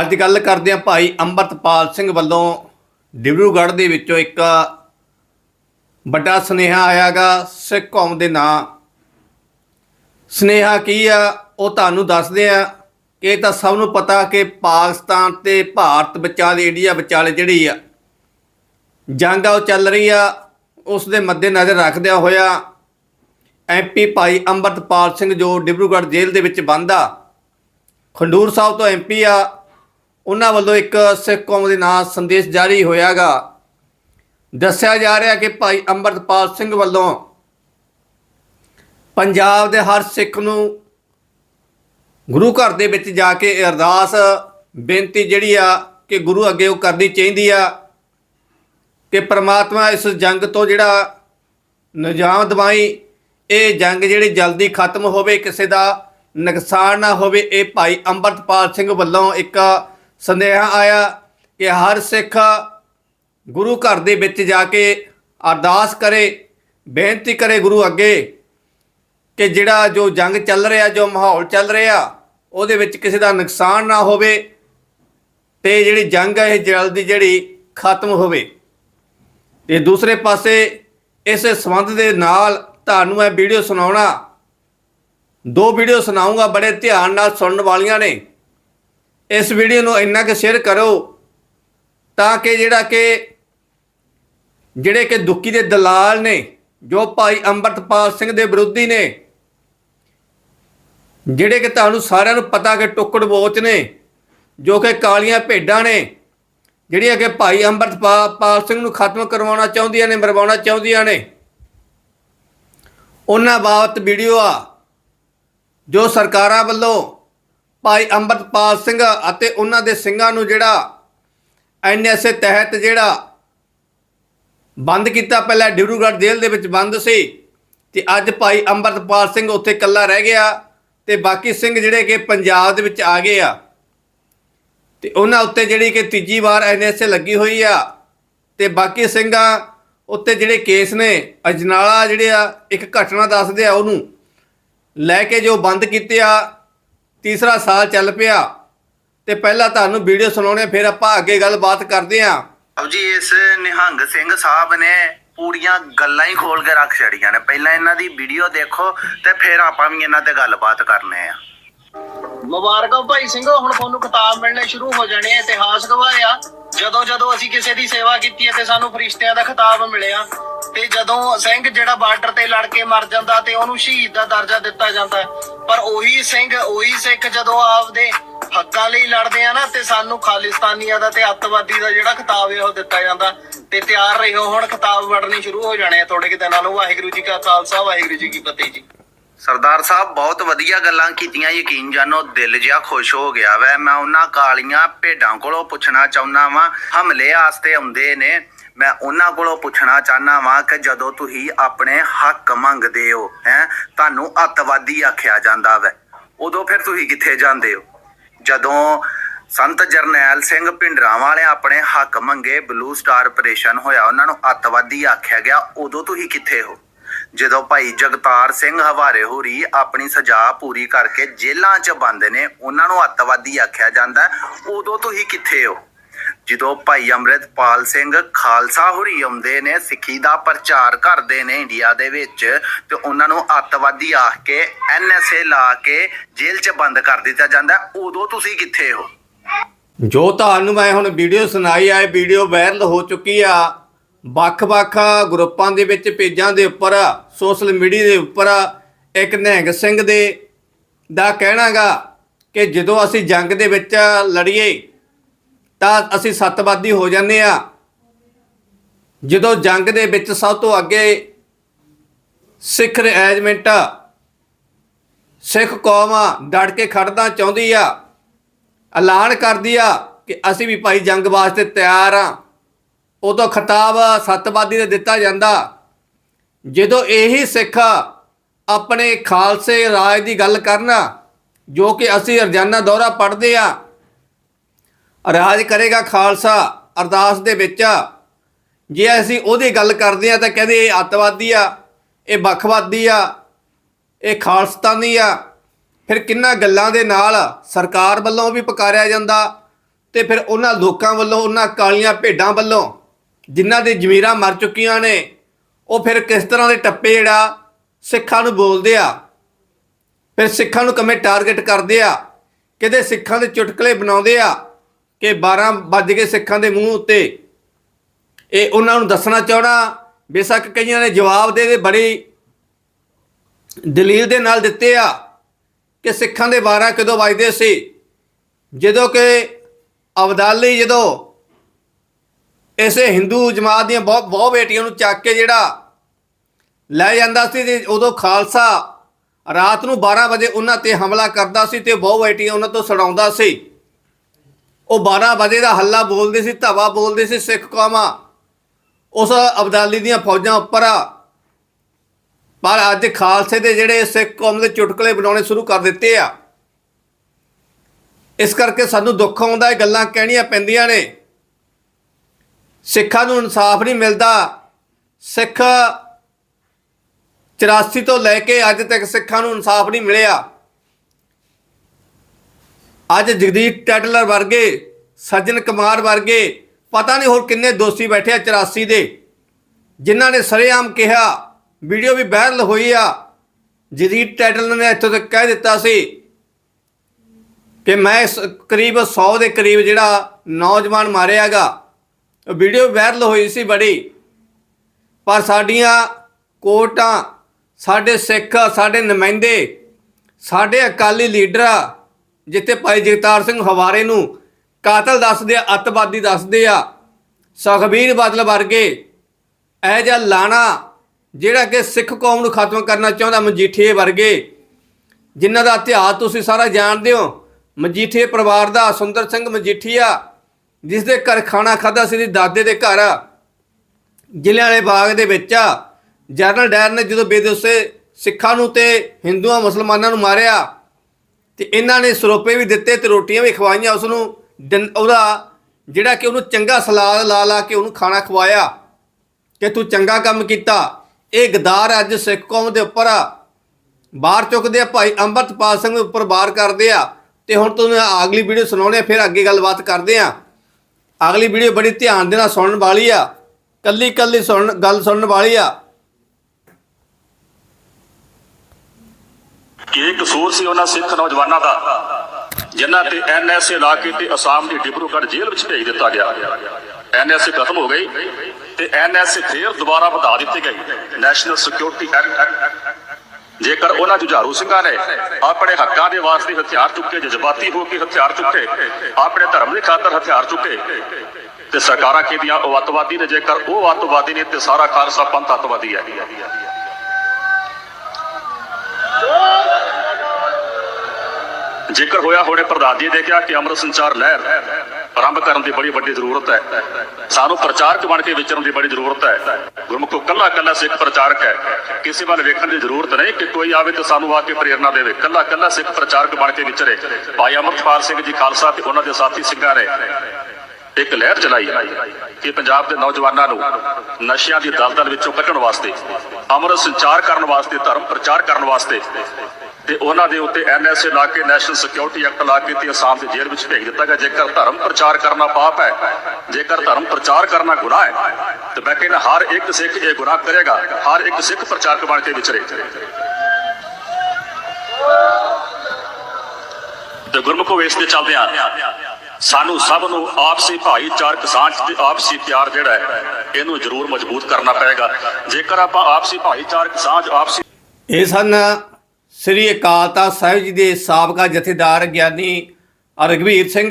ਅੱਜ ਗੱਲ ਕਰਦੇ ਹਾਂ ਭਾਈ ਅੰਮ੍ਰਿਤਪਾਲ ਸਿੰਘ ਵੱਲੋਂ ਡਿਬਰੂਗੜ੍ਹ ਦੇ ਵਿੱਚੋਂ ਇੱਕ ਵੱਡਾ ਸੁਨੇਹਾ ਆਇਆਗਾ ਸਿੱਖ ਕੌਮ ਦੇ ਨਾਂ। ਸੁਨੇਹਾ ਕੀ ਆ ਉਹ ਤੁਹਾਨੂੰ ਦੱਸਦੇ ਆ ਕਿ ਇਹ ਤਾਂ ਸਭ ਨੂੰ ਪਤਾ ਕਿ ਪਾਕਿਸਤਾਨ ਤੇ ਭਾਰਤ ਵਿਚਾਲੇ, ਇੰਡੀਆ ਵਿਚਾਲੇ ਜਿਹੜੀ ਆ ਜੰਗ ਆ ਉਹ ਚੱਲ ਰਹੀ ਆ, ਉਸ ਦੇ ਮੱਦੇ ਨਜ਼ਰ ਰੱਖਦਿਆਂ ਹੋਇਆ ਐਮਪੀ ਭਾਈ ਅੰਮ੍ਰਿਤਪਾਲ ਸਿੰਘ ਜੋ ਡਿਬਰੂਗੜ੍ਹ ਜੇਲ੍ਹ ਦੇ ਵਿੱਚ ਬੰਦ ਆ, ਖੰਡੂਰ ਸਾਹਿਬ ਤੋਂ ਐਮਪੀ ਆ ਉਹਨਾਂ ਵੱਲੋਂ ਇੱਕ ਸਿੱਖ ਕੌਮ ਦੇ ਨਾਂ ਸੰਦੇਸ਼ ਜਾਰੀ ਹੋਇਆਗਾ। ਦੱਸਿਆ ਜਾ ਰਿਹਾ ਕਿ ਭਾਈ ਅੰਮ੍ਰਿਤਪਾਲ ਸਿੰਘ ਵੱਲੋਂ ਪੰਜਾਬ ਦੇ ਹਰ ਸਿੱਖ ਨੂੰ ਗੁਰੂ ਘਰ ਦੇ ਵਿੱਚ ਜਾ ਕੇ ਅਰਦਾਸ ਬੇਨਤੀ ਜਿਹੜੀ ਆ ਕਿ ਗੁਰੂ ਅੱਗੇ ਉਹ ਕਰਨੀ ਚਾਹੀਦੀ ਆ ਕਿ ਪ੍ਰਮਾਤਮਾ ਇਸ ਜੰਗ ਤੋਂ ਜਿਹੜਾ ਨਿਜਾਮ ਦਵਾਈ, ਇਹ ਜੰਗ ਜਿਹੜੀ ਜਲਦੀ ਖਤਮ ਹੋਵੇ, ਕਿਸੇ ਦਾ ਨੁਕਸਾਨ ਨਾ ਹੋਵੇ, ਇਹ ਭਾਈ ਅੰਮ੍ਰਿਤਪਾਲ ਸਿੰਘ ਵੱਲੋਂ ਇੱਕ ਸੰਦੇਹਾ ਆਇਆ ਕਿ ਹਰ ਸਿੱਖ ਗੁਰੂ ਘਰ ਦੇ ਵਿੱਚ ਜਾ ਕੇ ਅਰਦਾਸ ਕਰੇ, ਬੇਨਤੀ ਕਰੇ ਗੁਰੂ ਅੱਗੇ ਕਿ ਜਿਹੜਾ ਜੋ ਜੰਗ ਚੱਲ ਰਿਹਾ, ਜੋ ਮਾਹੌਲ ਚੱਲ ਰਿਹਾ, ਉਹਦੇ ਵਿੱਚ ਕਿਸੇ ਦਾ ਨੁਕਸਾਨ ਨਾ ਹੋਵੇ ਤੇ ਜਿਹੜੀ ਜੰਗ ਹੈ, ਇਹ ਜਲਦੀ ਜਿਹੜੀ ਖਤਮ ਹੋਵੇ। ਤੇ ਦੂਸਰੇ ਪਾਸੇ ਇਸੇ ਸੰਬੰਧ ਦੇ ਨਾਲ ਤੁਹਾਨੂੰ ਇਹ ਵੀਡੀਓ ਸੁਣਾਉਣਾ, ਦੋ ਵੀਡੀਓ ਸੁਣਾਉਂਗਾ ਬੜੇ ਧਿਆਨ ਨਾਲ ਸੁਣਨ ਵਾਲੀਆਂ ਨੇ। ਇਸ ਵੀਡੀਓ ਨੂੰ ਇੰਨਾ ਕਿ ਸ਼ੇਅਰ ਕਰੋ ਤਾਂ ਕਿ ਜਿਹੜਾ ਕਿ ਜਿਹੜੇ ਕਿ ਦੁੱਕੀ ਦੇ ਦਲਾਲ ਨੇ, ਜੋ ਭਾਈ ਅੰਮ੍ਰਿਤਪਾਲ ਸਿੰਘ ਦੇ ਵਿਰੋਧੀ ਨੇ, ਜਿਹੜੇ ਕਿ ਤੁਹਾਨੂੰ ਸਾਰਿਆਂ ਨੂੰ ਪਤਾ ਕਿ ਟੁੱਕੜ ਬੋਚ ਨੇ, ਜੋ ਕਿ ਕਾਲੀਆਂ ਭੇਡਾਂ ਨੇ, ਜਿਹੜੀਆਂ ਕਿ ਭਾਈ ਅੰਮ੍ਰਿਤਪਾਲ ਸਿੰਘ ਨੂੰ ਖਤਮ ਕਰਵਾਉਣਾ ਚਾਹੁੰਦੀਆਂ ਨੇ, ਮਰਵਾਉਣਾ ਚਾਹੁੰਦੀਆਂ ਨੇ। ਉਹਨਾਂ ਬਾਬਤ ਵੀਡੀਓ ਆ, ਜੋ ਸਰਕਾਰਾਂ ਵੱਲੋਂ ਭਾਈ ਅੰਮ੍ਰਿਤਪਾਲ ਸਿੰਘ ਅਤੇ ਉਹਨਾਂ ਦੇ ਸਿੰਘਾਂ ਨੂੰ ਜਿਹੜਾ ਐਨਐਸਏ ਤਹਿਤ ਜਿਹੜਾ ਬੰਦ ਕੀਤਾ ਪਹਿਲਾਂ ਡਿਬਰੂਗੜ੍ਹ ਜੇਲ੍ਹ ਦੇ ਵਿੱਚ ਬੰਦ ਸੀ ਤੇ ਅੱਜ ਭਾਈ ਅੰਮ੍ਰਿਤਪਾਲ ਸਿੰਘ ਉੱਥੇ ਇਕੱਲਾ ਰਹਿ ਗਿਆ ਤੇ ਬਾਕੀ ਸਿੰਘ ਜਿਹੜੇ ਕਿ ਪੰਜਾਬ ਦੇ ਵਿੱਚ ਆ ਗਏ ਆ। ਤੇ ਉਹਨਾਂ ਉੱਤੇ ਜਿਹੜੀ ਕਿ ਤੀਜੀ ਵਾਰ ਐਨਐਸਏ ਲੱਗੀ ਹੋਈ ਆ ਤੇ ਬਾਕੀ ਸਿੰਘਾਂ ਉੱਤੇ ਜਿਹੜੇ ਕੇਸ ਨੇ, ਅਜਨਾਲਾ ਜਿਹੜੇ ਆ, ਇੱਕ ਘਟਨਾ ਦੱਸਦੇ ਆ ਉਹਨੂੰ। ਲੈ ਕੇ ਜੋ ਬੰਦ ਕੀਤੇ ਆ ਤੀਸਰਾ ਸਾਲ ਚੱਲ ਪਿਆ ਤੇ ਪਹਿਲਾਂ ਤੁਹਾਨੂੰ ਵੀਡੀਓ ਸੁਣਾਉਣੇ ਫਿਰ ਆਪਾਂ ਅੱਗੇ ਗੱਲਬਾਤ ਕਰਦੇ ਆਂ ਆਓ ਜੀ ਇਸ ਨਿਹੰਗ ਸਿੰਘ ਸਾਹਿਬ ਨੇ ਪੂਰੀਆਂ ਗੱਲਾਂ ਹੀ ਖੋਲ ਕੇ ਰੱਖ ਛੜੀਆਂ ਨੇ। ਪਹਿਲਾਂ ਇਹਨਾਂ ਦੀ ਵੀਡੀਓ ਦੇਖੋ ਤੇ ਫਿਰ ਆਪਾਂ ਵੀ ਇਹਨਾਂ ਤੇ ਗੱਲਬਾਤ ਕਰਨੇ ਆ। ਮੁਬਾਰਕਾਂ ਭਾਈ ਸਿੰਘੋ ਹੁਣ ਤੁਹਾਨੂੰ ਕਿਤਾਬ ਮਿਲਣੇ ਸ਼ੁਰੂ ਹੋ ਜਾਣੇ ਆ ਇਤਿਹਾਸ ਗਵਾਇਆ ਜਦੋਂ ਜਦੋਂ ਅਸੀਂ ਕਿਸੇ ਦੀ ਸੇਵਾ ਕੀਤੀ ਹੈ ਤੇ ਸਾਨੂੰ ਫਰਿਸ਼ਤਿਆਂ ਦਾ ਖਿਤਾਬ ਮਿਲਿਆ। ਤੇ ਜਦੋਂ ਸਿੰਘ ਜਿਹੜਾ ਬਾਰਡਰ ਤੇ ਲੜ ਕੇ ਮਰ ਜਾਂਦਾ ਤੇ ਉਹਨੂੰ ਸ਼ਹੀਦ ਦਾ ਦਰਜਾ ਦਿੱਤਾ ਜਾਂਦਾ ਪਰ ਉਹੀ ਸਿੰਘ, ਉਹੀ ਸਿੱਖ ਜਦੋਂ ਆਪਦੇ ਹੱਕਾਂ ਲਈ ਲੜਦੇ ਆ ਨਾ ਤੇ ਸਾਨੂੰ ਖਾਲਿਸਤਾਨੀਆਂ ਦਾ ਤੇ ਅੱਤਵਾਦੀ ਦਾ ਜਿਹੜਾ ਖਿਤਾਬ ਹੈ ਉਹ ਦਿੱਤਾ ਜਾਂਦਾ। ਤੇ ਤਿਆਰ ਰਹੋ, ਹੁਣ ਖਿਤਾਬ ਵੜਨੇ ਸ਼ੁਰੂ ਹੋ ਜਾਣੇ ਆ ਥੋੜੇ ਕਿ ਦਿਨਾਂ ਨੂੰ। ਵਾਹਿਗੁਰੂ ਜੀ ਕਾ ਖਾਲਸਾ, ਵਾਹਿਗੁਰੂ ਜੀ ਕੀ ਫਤਿਹ ਜੀ। ਸਰਦਾਰ ਸਾਹਿਬ, ਬਹੁਤ ਵਧੀਆ ਗੱਲਾਂ ਕੀਤੀਆਂ, ਯਕੀਨ ਜਾਨੋ ਦਿਲ ਜਿਆ ਖੁਸ਼ ਹੋ ਗਿਆ ਵੈ। ਮੈਂ ਉਹਨਾਂ ਕਾਲੀਆਂ ਭੇਡਾਂ ਕੋਲੋਂ ਪੁੱਛਣਾ ਚਾਹੁੰਦਾ ਵਾਂ। ਹਮਲੇ ਆਸਤੇ ਆਉਂਦੇ ਨੇ। ਮੈਂ ਉਹਨਾਂ ਕੋਲੋਂ ਪੁੱਛਣਾ ਚਾਹਨਾ ਵਾਂ ਕਿ ਜਦੋਂ ਤੁਸੀਂ ਆਪਣੇ ਹੱਕ ਮੰਗਦੇ ਹੋ, ਹੈ, ਤੁਹਾਨੂੰ ਅੱਤਵਾਦੀ ਆਖਿਆ ਜਾਂਦਾ ਵੈ। ਉਦੋਂ ਫਿਰ ਤੁਸੀਂ ਕਿੱਥੇ ਜਾਂਦੇ ਹੋ? ਜਦੋਂ ਸੰਤ ਜਰਨੈਲ ਸਿੰਘ ਭਿੰਡਰਾਂ ਵਾਲੇ ਆਪਣੇ ਹੱਕ ਮੰਗੇ ਬਲੂ ਸਟਾਰ ਆਪਰੇਸ਼ਨ ਹੋਇਆ, ਉਹਨਾਂ ਨੂੰ ਅੱਤਵਾਦੀ ਆਖਿਆ ਗਿਆ, ਉਦੋਂ ਤੁਸੀਂ ਕਿੱਥੇ ਹੋ? ਜਦੋਂ ਭਾਈ ਜਗਤਾਰ ਸਿੰਘ ਹਵਾਰੇ ਹੋਰੀ ਆਪਣੀ ਸਜ਼ਾ ਪੂਰੀ ਕਰਕੇ ਜੇਲ੍ਹਾਂ 'ਚ ਬੰਦ ਨੇ, ਉਹਨਾਂ ਨੂੰ ਅੱਤਵਾਦੀ ਆਖਿਆ ਜਾਂਦਾ, ਉਦੋਂ ਤੁਸੀਂ ਕਿੱਥੇ ਹੋ? ਜਦੋਂ ਭਾਈ ਅੰਮ੍ਰਿਤਪਾਲ ਸਿੰਘ ਖਾਲਸਾ ਹੁਰੀ ਆਉਂਦੇ ਨੇ, ਸਿੱਖੀ ਦਾ ਪ੍ਰਚਾਰ ਕਰਦੇ ਨੇ ਇੰਡੀਆ ਦੇ ਵਿੱਚ, ਤੇ ਉਹਨਾਂ ਨੂੰ ਅੱਤਵਾਦੀ ਆਖ ਕੇ ਐਨਐਸਏ ਲਾ ਕੇ ਜੇਲ੍ਹ 'ਚ ਬੰਦ ਕਰ ਦਿੱਤਾ ਜਾਂਦਾ ਉਦੋਂ ਤੁਸੀਂ ਕਿੱਥੇ ਹੋ? ਜੋ ਤੁਹਾਨੂੰ ਮੈਂ ਹੁਣ ਵੀਡੀਓ ਸੁਣਾਈ ਆ, ਇਹ ਵੀਡੀਓ ਵਾਇਰਲ ਹੋ ਚੁੱਕੀ ਆ। ਵੱਖ-ਵੱਖ ਗਰੁੱਪਾਂ ਦੇ ਵਿੱਚ, ਪੇਜਾਂ ਦੇ ਉੱਪਰ, ਸੋਸ਼ਲ ਮੀਡੀਆ ਦੇ ਉੱਪਰ, ਇੱਕ ਨਿਹੰਗ ਸਿੰਘ ਦੇ ਦਾ ਕਹਿਣਾਗਾ ਕਿ ਜਦੋਂ ਅਸੀਂ ਜੰਗ ਦੇ ਵਿੱਚ ਲੜੀਏ ਤਾਂ ਅਸੀਂ ਸੱਤਵਾਦੀ ਹੋ ਜਾਂਦੇ ਆ ਜਦੋਂ ਜੰਗ ਦੇ ਵਿੱਚ ਸਭ ਤੋਂ ਅੱਗੇ ਸਿੱਖ ਰੈਜਮੈਂਟ ਸਿੱਖ ਕੌਮ ਡਟ ਕੇ ਖੜਨਾ ਚਾਹੁੰਦੀ ਆ, ਐਲਾਨ ਕਰਦੀ ਆ ਕਿ ਅਸੀਂ ਵੀ ਭਾਈ ਜੰਗ ਵਾਸਤੇ ਤਿਆਰ ਆ। ਉਦੋਂ ਖਿਤਾਬ ਸਤਵਾਦੀ ਦੇ ਦਿੱਤਾ ਜਾਂਦਾ। ਜਦੋਂ ਇਹੀ ਸਿੱਖ ਆਪਣੇ ਖਾਲਸੇ ਰਾਜ ਦੀ ਗੱਲ ਕਰਨਾ, ਜੋ ਕਿ ਅਸੀਂ ਰੋਜ਼ਾਨਾ ਦੌਰਾ ਪੜ੍ਹਦੇ ਆ ਰਾਜ ਕਰੇਗਾ ਖਾਲਸਾ ਅਰਦਾਸ ਦੇ ਵਿੱਚ। ਜੇ ਅਸੀਂ ਉਹਦੀ ਗੱਲ ਕਰਦੇ ਆ ਤਾਂ ਕਹਿੰਦੇ ਇਹ ਅੱਤਵਾਦੀ ਆ, ਇਹ ਵੱਖਵਾਦੀ ਆ, ਇਹ ਖਾਲਸਤਾਨੀ ਆ। ਫਿਰ ਕਿੰਨਾ ਗੱਲਾਂ ਦੇ ਨਾਲ ਸਰਕਾਰ ਵੱਲੋਂ ਵੀ ਪੁਕਾਰਿਆ ਜਾਂਦਾ ਤੇ ਫਿਰ ਉਹਨਾਂ ਲੋਕਾਂ ਵੱਲੋਂ, ਉਹਨਾਂ ਕਾਲੀਆਂ ਭੇਡਾਂ ਵੱਲੋਂ ਜਿਨ੍ਹਾਂ ਦੇ ਜ਼ਮੀਰਾਂ ਮਰ ਚੁੱਕੀਆਂ ਨੇ, ਉਹ ਫਿਰ ਕਿਸ ਤਰ੍ਹਾਂ ਦੇ ਟੱਪੇ ਜਿਹੜਾ ਸਿੱਖਾਂ ਨੂੰ ਬੋਲਦੇ ਆ। ਫਿਰ ਸਿੱਖਾਂ ਨੂੰ ਕਿਵੇਂ ਟਾਰਗੇਟ ਕਰਦੇ ਆ? ਕਿਤੇ ਸਿੱਖਾਂ ਦੇ ਚੁਟਕਲੇ ਬਣਾਉਂਦੇ ਆ? ਕਿ 12 ਵੱਜ ਗਏ ਸਿੱਖਾਂ ਦੇ ਮੂੰਹ ਉੱਤੇ। ਇਹ ਉਹਨਾਂ ਨੂੰ ਦੱਸਣਾ ਚਾਹਣਾ ਬੇਸ਼ੱਕ ਕਈਆਂ ਨੇ ਜਵਾਬ ਦੇ ਦੇ ਬੜੀ ਦਲੀਲ ਦੇ ਨਾਲ ਦਿੱਤੇ ਆ ਕਿ ਸਿੱਖਾਂ ਦੇ 12 ਕਦੋਂ ਵੱਜਦੇ ਸੀ। ਜਦੋਂ ਕਿ ਅਬਦਾਲੀ ਜਦੋਂ ਇਸੇ ਹਿੰਦੂ ਜਮਾਤ ਦੀਆਂ ਬਹੁਤ ਬਹੁਤ ਬੇਟੀਆਂ ਨੂੰ ਚੱਕ ਕੇ ਜਿਹੜਾ ਲੈ ਜਾਂਦਾ ਸੀ ਤੇ ਉਦੋਂ ਖਾਲਸਾ ਰਾਤ ਨੂੰ 12 ਵਜੇ ਉਹਨਾਂ ਤੇ ਹਮਲਾ ਕਰਦਾ ਸੀ ਤੇ ਬਹੁਤ ਬੇਟੀਆਂ ਉਹਨਾਂ ਤੋਂ ਛਡਾਉਂਦਾ ਸੀ। ਉਹ 12 ਵਜੇ ਦਾ ਹੱਲਾ ਬੋਲਦੇ ਸੀ, ਧਵਾ ਬੋਲਦੇ ਸੀ, ਸਿੱਖ ਕੌਮਾਂ। ਉਸ ਅਬਦਾਲੀ ਦੀਆਂ ਫੌਜਾਂ ਉੱਪਰ ਆ। ਪਰ ਅੱਜ ਖਾਲਸੇ ਦੇ ਜਿਹੜੇ ਸਿੱਖ ਕੌਮ ਦੇ ਚੁਟਕਲੇ ਬਣਾਉਣੇ ਸ਼ੁਰੂ ਕਰ ਦਿੱਤੇ ਆ। ਇਸ ਕਰਕੇ ਸਾਨੂੰ ਦੁੱਖ ਆਉਂਦਾ, ਇਹ ਗੱਲਾਂ ਕਹਿਣੀਆਂ ਪੈਂਦੀਆਂ ਨੇ। ਸਿੱਖਾਂ ਨੂੰ ਇਨਸਾਫ ਨਹੀਂ ਮਿਲਦਾ। ਸਿੱਖ 84 ਤੋਂ ਲੈ ਕੇ ਅੱਜ ਤੱਕ ਸਿੱਖਾਂ ਨੂੰ ਇਨਸਾਫ ਨਹੀਂ ਮਿਲਿਆ। ਅੱਜ ਜਗਦੀਪ ਟੈਟਲਰ ਵਰਗੇ, ਸੱਜਣ ਕੁਮਾਰ ਵਰਗੇ, ਪਤਾ ਨਹੀਂ ਹੋਰ ਕਿੰਨੇ ਦੋਸ਼ੀ ਬੈਠੇ ਆ 84 ਦੇ, ਜਿਨ੍ਹਾਂ ਨੇ ਸਰੇਆਮ ਕਿਹਾ, ਵੀਡੀਓ ਵੀ ਵਾਇਰਲ ਹੋਈ ਆ। ਜਗਦੀਪ ਟੈਟਲਰ ਨੇ ਇੱਥੋਂ ਤੱਕ ਕਹਿ ਦਿੱਤਾ ਸੀ ਕਿ ਮੈਂ ਇਸ ਕਰੀਬ 100 ਦੇ ਕਰੀਬ ਜਿਹੜਾ ਨੌਜਵਾਨ ਮਾਰਿਆਗਾ ਵੀਡੀਓ ਵਾਇਰਲ ਹੋਈ ਸੀ ਬੜੀ। ਪਰ ਸਾਡੀਆਂ ਕੋਟਾਂ ਸਾਡੇ ਸਿੱਖ, ਸਾਡੇ ਨੁਮਾਇੰਦੇ, ਸਾਡੇ ਅਕਾਲੀ ਲੀਡਰ ਜਿੱਥੇ ਭਾਈ ਜਗਤਾਰ ਸਿੰਘ ਹਵਾਰੇ ਨੂੰ ਕਾਤਲ ਦੱਸਦੇ ਆ, ਅੱਤਵਾਦੀ ਦੱਸਦੇ ਆ, ਸੁਖਬੀਰ ਬਾਦਲ ਵਰਗੇ ਇਹ ਜਿਹਾ ਲਾਣਾ ਜਿਹੜਾ ਕਿ ਸਿੱਖ ਕੌਮ ਨੂੰ ਖਤਮ ਕਰਨਾ ਚਾਹੁੰਦਾ ਮਜੀਠੀਏ ਵਰਗੇ, ਜਿਨ੍ਹਾਂ ਦਾ ਇਤਿਹਾਸ ਤੁਸੀਂ ਸਾਰਾ ਜਾਣਦੇ ਹੋ, ਮਜੀਠੀਏ ਪਰਿਵਾਰ ਦਾ ਸੁੰਦਰ ਸਿੰਘ ਮਜੀਠੀਆ ਜਿਸ ਦੇ ਘਰ ਖਾਣਾ ਖਾਦਾ ਸੀ ਦੀ ਦਾਦੇ ਦੇ ਘਰ ਜ਼ਿਲ੍ਹਿਆਂ ਵਾਲੇ ਬਾਗ ਦੇ ਵਿੱਚ ਆ ਜਨਰਲ ਡਾਇਰ ਨੇ ਜਦੋਂ ਬੇਦੋਸੇ ਸਿੱਖਾਂ ਨੂੰ ਤੇ ਹਿੰਦੂਆਂ, ਮੁਸਲਮਾਨਾਂ ਨੂੰ ਮਾਰਿਆ ਤੇ ਇਹਨਾਂ ਨੇ ਸਰੋਪੇ ਵੀ ਦਿੱਤੇ ਤੇ ਰੋਟੀਆਂ ਵੀ ਖਵਾਈਆਂ ਉਸ ਨੂੰ ਦਿਨ- ਉਹਦਾ ਜਿਹੜਾ ਕਿ ਉਹਨੂੰ ਚੰਗਾ ਸਲਾਦ ਲਾ ਲਾ ਕੇ ਉਹਨੂੰ ਖਾਣਾ ਖਵਾਇਆ ਕਿ ਤੂੰ ਚੰਗਾ ਕੰਮ ਕੀਤਾ। ਇਹ ਗਦਾਰ ਅੱਜ ਸਿੱਖ ਕੌਮ ਦੇ ਉੱਪਰ ਆ। ਬਾਹਰ ਚੁੱਕਦੇ ਆ, ਭਾਈ ਅੰਮ੍ਰਿਤਪਾਲ ਸਿੰਘ ਉੱਪਰ ਬਾਹਰ ਕਰਦੇ ਆ। ਤੇ ਹੁਣ ਤੁਹਾਨੂੰ ਅਗਲੀ ਵੀਡੀਓ ਸੁਣਾਉਣੇ ਆ, ਫਿਰ ਅੱਗੇ ਗੱਲਬਾਤ ਕਰਦੇ ਆ। ਅਗਲੀ ਵੀਡੀਓ ਬੜੀ ਧਿਆਨ ਦੇ ਨਾਲ ਸੁਣਨ ਵਾਲੀ ਆ। ਕੱਲੀ ਕੱਲੀ ਸੁਣਨ ਗੱਲ ਸੁਣਨ ਵਾਲੀ ਆ। ਕਿ ਇੱਕ ਕਸੂਰ ਸੀ ਉਹਨਾਂ ਸਿੱਖ ਨੌਜਵਾਨਾਂ ਦਾ, ਜਿਨ੍ਹਾਂ ਤੇ ਐਨਐਸਏ ਲਾ ਕੇ ਤੇ ਅਸਾਮ ਦੀ ਡਿਬਰੂਗੜ੍ਹ ਜੇਲ੍ਹ ਵਿੱਚ ਭੇਜ ਦਿੱਤਾ ਗਿਆ। ਐਨਐਸਏ ਖਤਮ ਹੋ ਗਈ ਤੇ ਐਨਐਸਏ ਫੇਰ ਦੁਬਾਰਾ ਵਧਾ ਦਿੱਤੀ ਗਈ। ਨੈਸ਼ਨਲ ਸਿਕਿਉਰਿਟੀ ਐਕਟ ਜੇਕਰ ਉਹਨਾਂ ਜੁਝਾਰੂ ਸਿੰਘਾਂ ਨੇ ਆਪਣੇ ਹੱਕਾਂ ਦੇ ਵਾਸਤੇ ਹਥਿਆਰ ਚੁੱਕੇ, ਜਜ਼ਬਾਤੀ ਹੋ ਕੇ ਹਥਿਆਰ ਚੁੱਕੇ, ਆਪਣੇ ਧਰਮ ਦੇ ਖਾਤਰ ਹਥਿਆਰ ਚੁੱਕੇ, ਤੇ ਸਰਕਾਰਾਂ ਕਹਿੰਦੀਆਂ ਉਹ ਅੱਤਵਾਦੀ ਨੇ ਜੇਕਰ ਉਹ ਅੱਤਵਾਦੀ ਨੇ ਤੇ ਸਾਰਾ ਖਾਲਸਾ ਪੰਥ ਅੱਤਵਾਦੀ ਹੈ। ਜ਼ਿਕਰ ਹੋਇਆ, ਹੋਣੇ ਪ੍ਰਧਾਨ ਜੀ ਨੇ ਕਿਹਾ ਕਿ ਅੰਮ੍ਰਿਤ ਸੰਚਾਰ ਲਹਿਰ ਆਰੰਭ ਕਰਨ ਦੀ ਬੜੀ ਵੱਡੀ ਜ਼ਰੂਰਤ ਹੈ। ਸਾਨੂੰ ਪ੍ਰਚਾਰਕ ਬਣ ਕੇ ਵਿਚਰਨ ਦੀ ਬੜੀ ਜ਼ਰੂਰਤ ਹੈ। ਗੁਰਮੁਖੋ ਕੱਲਾ ਕੱਲਾ ਸਿੱਖ ਪ੍ਰਚਾਰਕ ਹੈ। ਕਿਸੇ ਵੱਲ ਵੇਖਣ ਦੀ ਜ਼ਰੂਰਤ ਨਹੀਂ ਕਿ ਕੋਈ ਆਵੇ ਤੇ ਸਾਨੂੰ ਆ ਕੇ ਪ੍ਰੇਰਣਾ ਦੇਵੇ। ਕੱਲਾ ਕੱਲਾ ਸਿੱਖ ਪ੍ਰਚਾਰਕ ਬਣ ਕੇ ਵਿਚਰੇ। ਭਾਈ ਅਮਰਪਾਲ ਸਿੰਘ ਜੀ ਖਾਲਸਾ ਤੇ ਉਹਨਾਂ ਦੇ ਸਾਥੀ ਸਿੰਘਾਂ ਨੇ ਇੱਕ ਲਹਿਰ ਚਲਾਈ। ਕਿ ਪੰਜਾਬ ਦੇ ਨੌਜਵਾਨਾਂ ਨੂੰ ਨਸ਼ਿਆਂ ਦੀ ਦਲਦਲ ਵਿੱਚੋਂ ਕੱਢਣ ਵਾਸਤੇ, ਅੰਮ੍ਰਿਤ ਸੰਚਾਰ ਕਰਨ ਵਾਸਤੇ, ਧਰਮ ਪ੍ਰਚਾਰ ਕਰਨ ਵਾਸਤੇ ਤੇ ਉਹਨਾਂ ਦੇ ਉੱਤੇ ਐਨਐਸਏ ਲਾ ਕੇ ਨੈਸ਼ਨਲ ਸਿਕਿਉਰਿਟੀ ਐਕਟ ਲਾ ਕੇ ਤੇ ਅਸਾਮ ਦੀ ਜੇਲ੍ਹ ਵਿੱਚ ਭੇਜ ਦਿੱਤਾ ਗਿਆ। ਜੇਕਰ ਧਰਮ ਪ੍ਰਚਾਰ ਕਰਨਾ ਪਾਪ ਹੈ, ਜੇਕਰ ਧਰਮ ਪ੍ਰਚਾਰ ਕਰਨਾ ਗੁਨਾਹ ਹੈ, ਤੇ ਮੈਂ ਕਹਿੰਦਾ ਹਰ ਇੱਕ ਸਿੱਖ ਇਹ ਗੁਨਾਹ ਕਰੇਗਾ, ਹਰ ਇੱਕ ਸਿੱਖ ਪ੍ਰਚਾਰਕ ਬਣ ਕੇ ਵਿਚਰੇ। ਤੇ ਗੁਰਮੁਖੋ ਇਸ ਦੇ ਚੱਲਦੇ ਆ ਸਾਨੂੰ ਸਭ ਨੂੰ ਆਪਸੀ ਭਾਈਚਾਰਕ ਸਾਂਝ ਤੇ ਆਪਸੀ ਪਿਆਰ ਜਿਹੜਾ ਹੈ, ਇਹਨੂੰ ਜ਼ਰੂਰ ਮਜ਼ਬੂਤ ਕਰਨਾ ਪਏਗਾ। ਜੇਕਰ ਆਪਾਂ ਆਪਸੀ ਭਾਈਚਾਰਕ ਸਾਂਝ, ਆਪਸੀ ਇਹ ਸਨ ਸ੍ਰੀ ਅਕਾਲ ਤਖਤ ਸਾਹਿਬ ਜੀ ਦੇ ਸਾਬਕਾ ਜਥੇਦਾਰ ਗਿਆਨੀ ਰਘਵੀਰ ਸਿੰਘ,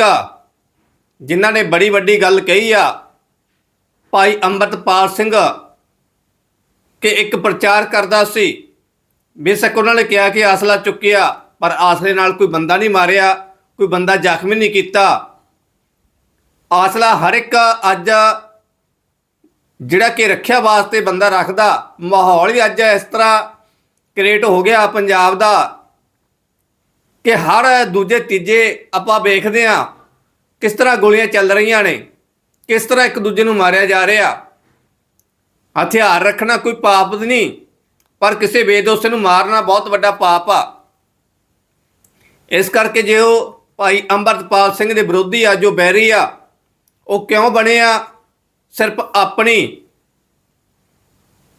ਜਿਨ੍ਹਾਂ ਨੇ ਬੜੀ ਵੱਡੀ ਗੱਲ ਕਹੀ ਆ, ਭਾਈ ਅੰਮ੍ਰਿਤਪਾਲ ਸਿੰਘ ਕਿ ਇੱਕ ਪ੍ਰਚਾਰ ਕਰਦਾ ਸੀ। ਬੇਸ਼ੱਕ ਉਹਨਾਂ ਨੇ ਕਿਹਾ ਕਿ ਆਸਲਾ ਚੁੱਕਿਆ, ਪਰ ਆਸਲੇ ਨਾਲ ਕੋਈ ਬੰਦਾ ਨਹੀਂ ਮਾਰਿਆ, ਕੋਈ ਬੰਦਾ ਜ਼ਖਮੀ ਨਹੀਂ ਕੀਤਾ। ਆਸਲਾ ਹਰ ਇੱਕ ਅੱਜ ਜਿਹੜਾ ਕਿ ਰੱਖਿਆ ਵਾਸਤੇ ਬੰਦਾ ਰੱਖਦਾ, ਮਾਹੌਲ ਹੀ ਅੱਜ ਇਸ ਤਰ੍ਹਾਂ ਕ੍ਰੀਏਟ ਹੋ ਗਿਆ ਪੰਜਾਬ ਦਾ, ਕਿ ਹਰ ਦੂਜੇ ਤੀਜੇ ਆਪਾਂ ਵੇਖਦੇ ਆ ਕਿਸ ਤਰ੍ਹਾਂ ਗੋਲੀਆਂ ਚੱਲ ਰਹੀਆਂ ਨੇ, ਕਿਸ ਤਰ੍ਹਾਂ ਇੱਕ ਦੂਜੇ ਨੂੰ ਮਾਰਿਆ ਜਾ ਰਿਹਾ। ਹਥਿਆਰ ਰੱਖਣਾ ਕੋਈ ਪਾਪ ਨਹੀਂ, ਪਰ ਕਿਸੇ ਬੇਦੋਸਤ ਨੂੰ ਮਾਰਨਾ ਬਹੁਤ ਵੱਡਾ ਪਾਪ ਆ। ਇਸ ਕਰਕੇ ਜੇ ਉਹ ਭਾਈ ਅੰਮ੍ਰਿਤਪਾਲ ਸਿੰਘ ਦੇ ਵਿਰੋਧੀ ਆ, ਜੋ ਬੈਰੀ ਆ, ਉਹ ਕਿਉਂ ਬਣੇ ਆ? ਸਿਰਫ ਆਪਣੀ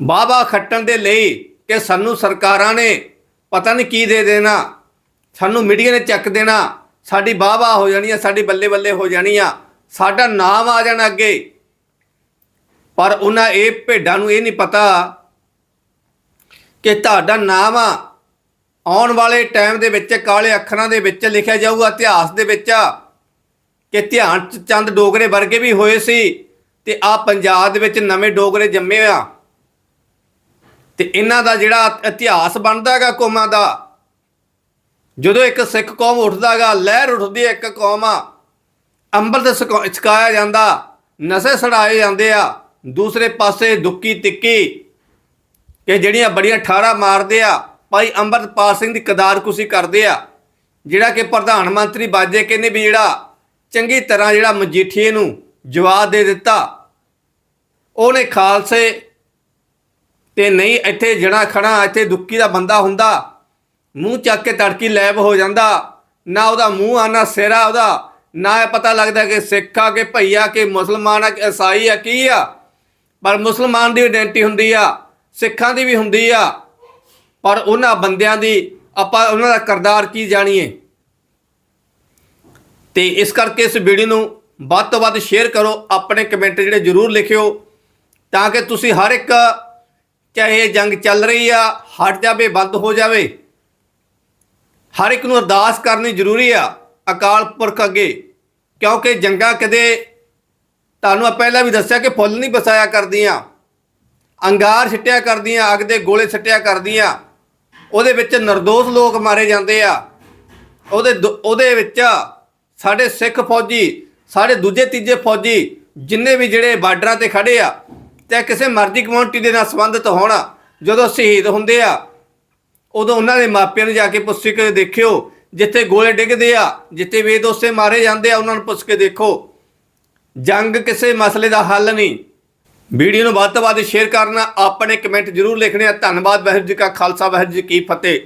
ਬਾਬਾ ਖੱਟਣ ਦੇ ਲਈ ਕਿ ਸਾਨੂੰ ਸਰਕਾਰਾਂ ਨੇ ਪਤਾ ਨਹੀਂ ਕੀ ਦੇ ਦੇਣਾ, ਸਾਨੂੰ ਮੀਡੀਆ ਨੇ ਚੱਕ ਦੇਣਾ, ਸਾਡੀ ਬਾਬਾ ਹੋ ਜਾਣੀ ਆ, ਸਾਡੀ ਬੱਲੇ ਬੱਲੇ ਹੋ ਜਾਣੀ ਆ, ਸਾਡਾ ਨਾਮ ਆ ਜਾਣਾ ਅੱਗੇ। ਪਰ ਉਹਨਾਂ ਇਹ ਭੇਡਾਂ ਨੂੰ ਇਹ ਨਹੀਂ ਪਤਾ ਕਿ ਤੁਹਾਡਾ ਨਾਮ ਆ, ਆਉਣ ਵਾਲੇ ਟਾਈਮ ਦੇ ਵਿੱਚ, ਕਾਲੇ ਅੱਖਰਾਂ ਦੇ ਵਿੱਚ ਲਿਖਿਆ ਜਾਊਗਾ, ਇਤਿਹਾਸ ਦੇ ਵਿੱਚ ਕਿ ਧਿਆਨ ਚ- ਚੰਦ ਡੋਗਰੇ ਵਰਗੇ ਵੀ ਹੋਏ ਸੀ ਤੇ ਆ ਪੰਜਾਬ ਦੇ ਵਿੱਚ ਨਵੇਂ ਡੋਗਰੇ ਜੰਮੇ ਆ। ਤੇ ਇਹਨਾਂ ਦਾ ਜਿਹੜਾ ਇਤਿਹਾਸ ਬਣਦਾ ਹੈਗਾ ਕੌਮਾਂ ਦਾ, ਜਦੋਂ ਇੱਕ ਸਿੱਖ ਕੌਮ ਉੱਠਦਾਗਾ ਲਹਿਰ ਉੱਠਦੀ ਹੈ ਇੱਕ ਕੌਮ ਆ ਅੰਮ੍ਰਿਤ ਸਕਾ- ਛਕਾਇਆ ਜਾਂਦਾ, ਨਸ਼ੇ ਛੜਾਏ ਜਾਂਦੇ ਆ, ਦੂਸਰੇ ਪਾਸੇ ਦੁੱਕੀ ਤਿੱਕੀ, ਕਿ ਜਿਹੜੀਆਂ ਬੜੀਆਂ ਠਾਰਾ ਮਾਰਦੇ ਆ, ਭਾਈ ਅੰਮ੍ਰਿਤਪਾਲ ਸਿੰਘ ਦੀ ਕਦਾਰਕੁਸੀ ਕਰਦੇ ਆ, ਜਿਹੜਾ ਕਿ ਪ੍ਰਧਾਨ ਮੰਤਰੀ ਬਾਜੇ ਕਹਿੰਦੇ ਵੀ ਜਿਹੜਾ ਚੰਗੀ ਤਰ੍ਹਾਂ ਜਿਹੜਾ ਮਜੀਠੀਏ ਨੂੰ ਜਵਾਬ ਦੇ ਦਿੱਤਾ, ਉਹਨੇ ਖਾਲਸੇ ਤੇ ਨਹੀਂ ਇੱਥੇ ਜਣਾ ਖੜਾ, ਇੱਥੇ ਦੁੱਕੀ ਦਾ ਬੰਦਾ ਹੁੰਦਾ, ਮੂੰਹ ਚੱਕ ਕੇ ਤੜਕੀ ਲੈਬ ਹੋ ਜਾਂਦਾ, ਨਾ ਉਹਦਾ ਮੂੰਹ, ਆ ਨਾ ਸਿਰਾ ਉਹਦਾ, ਨਾ ਇਹ ਪਤਾ ਲੱਗਦਾ ਕਿ ਸਿੱਖ ਆ ਕਿ ਭਈਆ ਕਿ ਮੁਸਲਮਾਨ ਆ, ਕਿ ਈਸਾਈ ਆ, ਕੀ ਆ। ਪਰ ਮੁਸਲਮਾਨ ਦੀ ਆਇਡੈਂਟੀ ਹੁੰਦੀ ਆ, ਸਿੱਖਾਂ ਦੀ ਵੀ ਹੁੰਦੀ ਆ। ਪਰ ਉਹਨਾਂ ਬੰਦਿਆਂ ਦੀ ਆਪਾਂ ਉਹਨਾਂ ਦਾ ਕਰਦਾਰ ਕੀ ਜਾਣੀਏ? ਤੇ ਇਸ ਕਰਕੇ ਇਸ ਵੀਡੀਓ ਨੂੰ ਵੱਧ ਤੋਂ ਵੱਧ ਸ਼ੇਅਰ ਕਰੋ, ਆਪਣੇ ਕਮੈਂਟ ਜਿਹੜੇ ਜ਼ਰੂਰ ਲਿਖਿਓ, ਤਾਂ ਕਿ ਤੁਸੀਂ ਹਰ ਇੱਕ ਚਾਹੇ ਇਹ ਜੰਗ ਚੱਲ ਰਹੀ ਆ, ਹਟ ਜਾਵੇ, ਬੰਦ ਹੋ ਜਾਵੇ। ਹਰ ਇੱਕ ਨੂੰ ਅਰਦਾਸ ਕਰਨੀ ਜ਼ਰੂਰੀ ਆ, ਅਕਾਲ ਪੁਰਖ ਅੱਗੇ। ਕਿਉਂਕਿ ਜੰਗਾਂ ਕਦੇ, ਤੁਹਾਨੂੰ ਆ ਪਹਿਲਾਂ ਵੀ ਦੱਸਿਆ ਕਿ ਫੁੱਲ ਨਹੀਂ ਬਸਾਇਆ ਕਰਦੀਆਂ। ਅੰਗਾਰ ਛਿੱਟਿਆ ਕਰਦੀਆਂ, ਅੱਗ ਦੇ ਗੋਲੇ ਛਿੱਟਿਆ ਕਰਦੀਆਂ। ਉਹਦੇ ਵਿੱਚ ਨਿਰਦੋਸ਼ ਲੋਕ ਮਾਰੇ ਜਾਂਦੇ ਆ। ਉਹਦੇ ਦੁ- ਉਹਦੇ ਵਿੱਚ ਸਾਡੇ ਸਿੱਖ ਫੌਜੀ, ਸਾਡੇ ਦੂਜੇ ਤੀਜੇ ਫੌਜੀ, ਜਿੰਨੇ ਵੀ ਜਿਹੜੇ ਬਾਰਡਰਾਂ ਤੇ ਖੜੇ ਆ ਤੇ ਕਿਸੇ ਮਰਜ਼ੀ ਕਮਿਊਨਿਟੀ ਦੇ ਨਾਲ ਸੰਬੰਧਿਤ ਹੋਣਾ, ਜਦੋਂ ਸ਼ਹੀਦ ਹੁੰਦੇ ਆ, ਉਦੋਂ ਉਹਨਾਂ ਦੇ ਮਾਪਿਆਂ ਨੂੰ ਜਾ ਕੇ ਪੁੱਛ ਕੇ ਦੇਖਿਓ, ਜਿੱਥੇ ਗੋਲੇ ਡਿੱਗਦੇ ਆ, ਜਿੱਥੇ ਵੇਦੋਸੇ ਮਾਰੇ ਜਾਂਦੇ ਆ, ਉਹਨਾਂ ਨੂੰ ਪੁੱਛ ਕੇ ਦੇਖੋ। ਜੰਗ ਕਿਸੇ ਮਸਲੇ ਦਾ ਹੱਲ ਨਹੀਂ। ਵੀਡੀਓ ਨੂੰ ਵੱਧ ਤੋਂ ਵੱਧ ਸ਼ੇਅਰ ਕਰਨਾ, ਆਪਣੇ ਕਮੈਂਟ ਜ਼ਰੂਰ ਲਿਖਣੇ ਆ। ਧੰਨਵਾਦ, ਵਾਹਿਗੁਰੂ ਜੀ ਕਾ ਖਾਲਸਾ, ਵਾਹਿਗੁਰੂ ਜੀ ਕੀ ਫਤਿਹ।